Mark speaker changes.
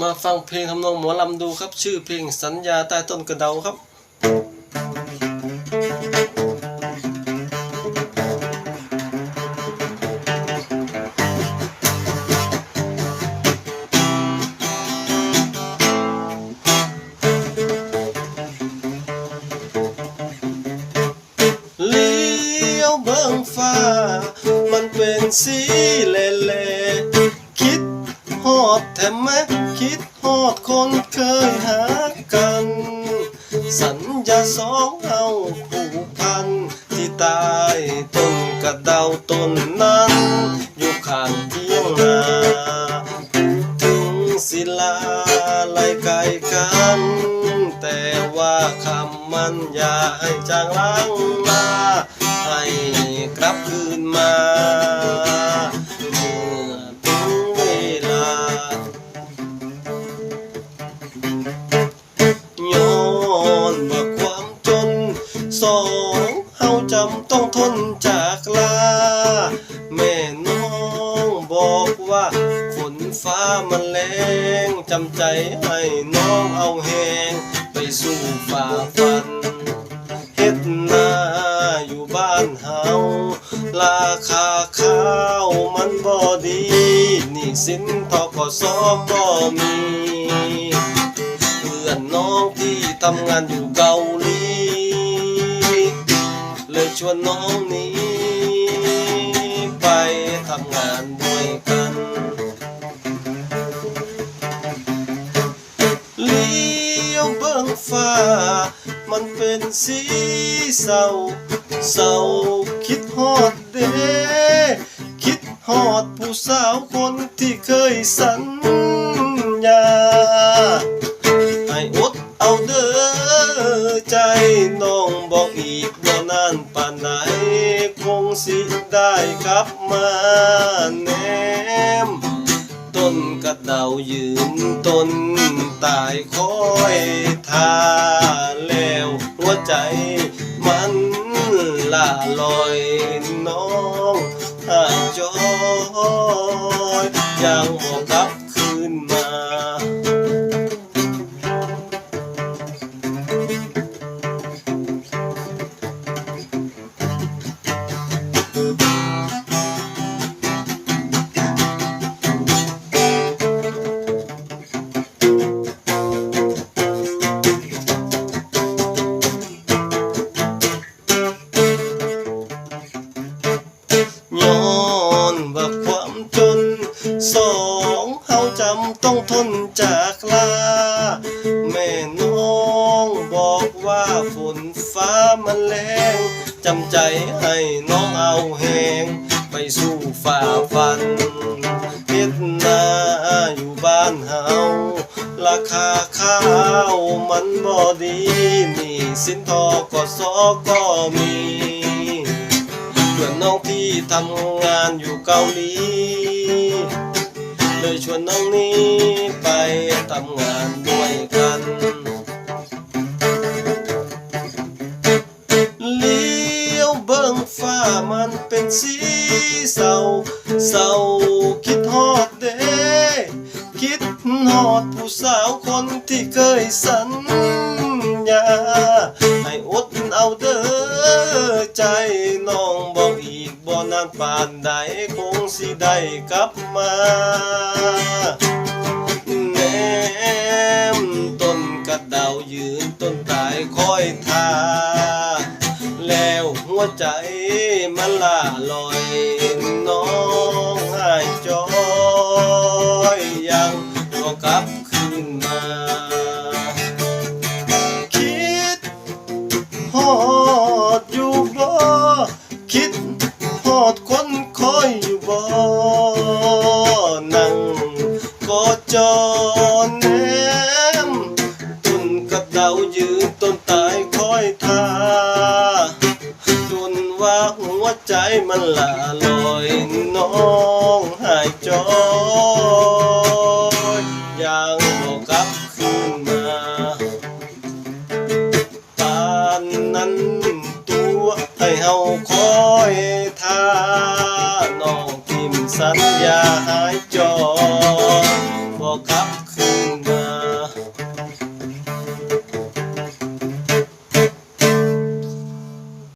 Speaker 1: มาฟังเพลงทำนองหมอลำดูครับ ชื่อเพลงสัญญาใต้ต้นกระเดาครับเลี้ยวเบิ่งฟ้า ดแถมแม้คิดฮอดคนเคยหากัน สัญญาสองเอาผูกพัน ที่ตายต้นกระเดาต้นนั้น อยู่ข้างเที่ยงนาถึงศิลาไล่ไกลกัน แต่ว่าคำมันอย่าให้จางล้างมา ให้กลับคืนมา เฮาจำต้องทนจากลา แม่น้องบอกว่าฝนฟ้ามันแรงจำใจให้น้องเอาแหงไปสู่ฝ่าฟันเฮ็ดนาอยู่บ้านเฮาราคาข้าวมันบ่ดีนี่สินทกสก็มี เพื่อนน้องที่ทำงานอยู่ วนน้องนี้ ไปทำงานด้วยกัน เลี้ยวเบิ่งฟ้า มันเป็นสีเศร้าเศร้าคิดฮอดเด้คิดฮอดผู้สาวคนที่เคยสัญญา น้องบอกอีกบ่นานปานไหน คงสิได้กลับมาแนม ต้นกระเดายืนต้นตายคอยทาแล้ว หัวใจมันล่าลอย ทนจากลา แม่น้องบอกว่าฝนฟ้ามันแรงจำใจให้น้องเอาแหงไปสู่ฝ่าฟันเฮ็ดนาอยู่บ้านเฮาราคาข้าวมันบ่ดีนี่สินทอกสก็มีเพื่อนน้องที่ทำงานอยู่เกาหลี เลยชวนน้องนี้ไปทำงานด้วยกันเลี้ยวเบิ่งฟ้ามันเป็นสีเศร้าเศร้าคิดฮอดเด้คิดฮอดผู้สาวคนที่เคยสัญญาให้อดเอาเด้อใจ ปานใดคงสิได้กลับมาแนมต้นกระดาวยืนต้นตายคอยทาแล้วหัวใจมันล่าลอย ก็จอแนมต้นกระเดายืนต้นตายคอยท่าจนว่าหัวใจมันละลอยน้องหายจอยยังบอกกลับคืนมาปานนั้นตัวให้เฮาคอยทาน้องพิมพ์สัญญาหายจอย